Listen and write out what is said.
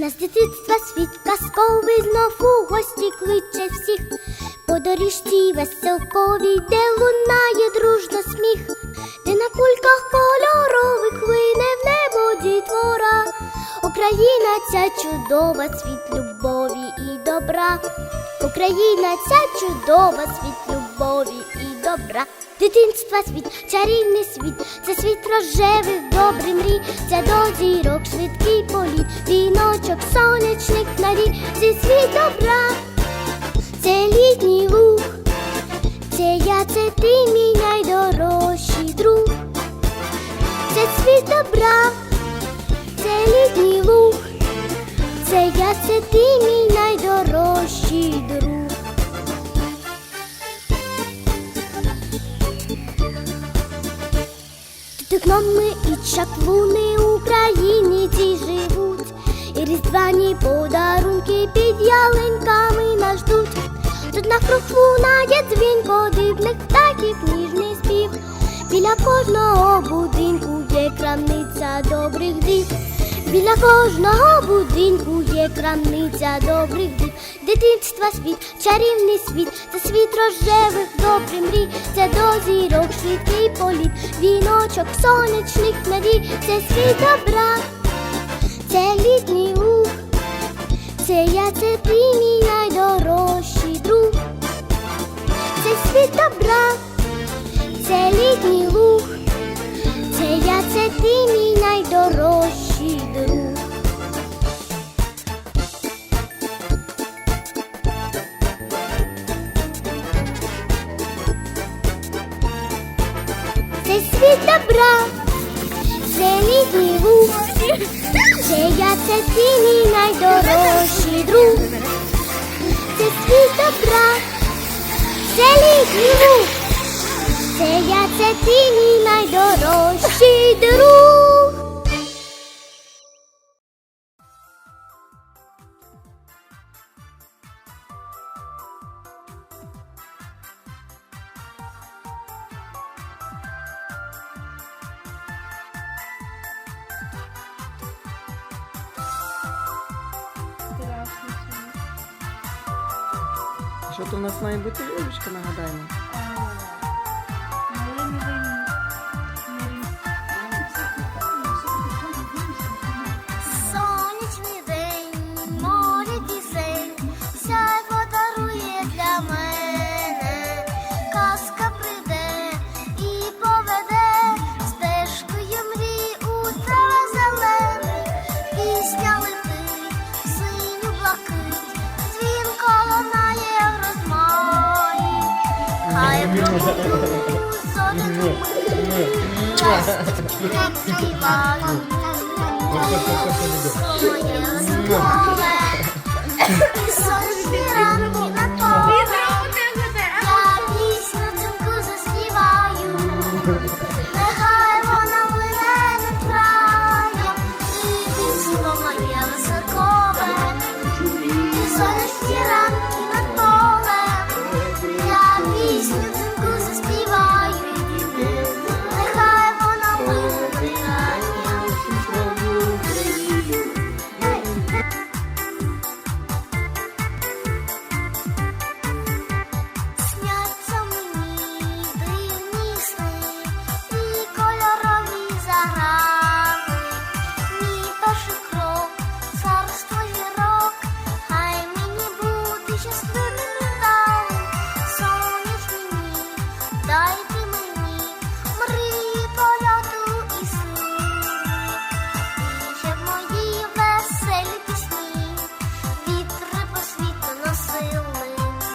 Нас дитинства світ казковий знов у гості кличе всіх. По доріжці веселковій, де лунає дружно сміх, де на кульках кольорових лине в небо дітвора. Україна ця чудова, світ любові і добра. Україна ця чудова, світ любові і добра. Дитинства світ, чарівний світ, це світ рожевих, добрий мрій, це до зірок швидкий політ, віночок сонячних надій, це світ добра, це літній луг, це я, це ти, мій найдорожчий друг, це світ добра, це літній луг, це я, це ти, мій найдорожчий друг. Гноми і чаклуни Україні ті живуть, і різдвяні подарунки під ялинками нас ждуть. Тут на круг лунає дзвінко дивних птахів ніжний спів. Біля кожного будинку є крамниця добрих див. Біля кожного будинку є крамниця добрих див. Дитинства світ, чарівний світ, це світ рожевих добрих мрій, це до зірок швидкий політ, віночок сонячних надій, це світ добра, це літній луг, це я, це ти, мій найдорожчий світ добра, зелі діву, це я, це ти, мій найдорожчий друг. Це світ добра, зелі діву, це я, це ти, мій найдорожчий друг. Що то у нас має бути Юлечка, нагадаємо? Sonra kumulu Sonra kumulu Sonra kumulu Sonra kumulu Sonra kumulu Sonra kumulu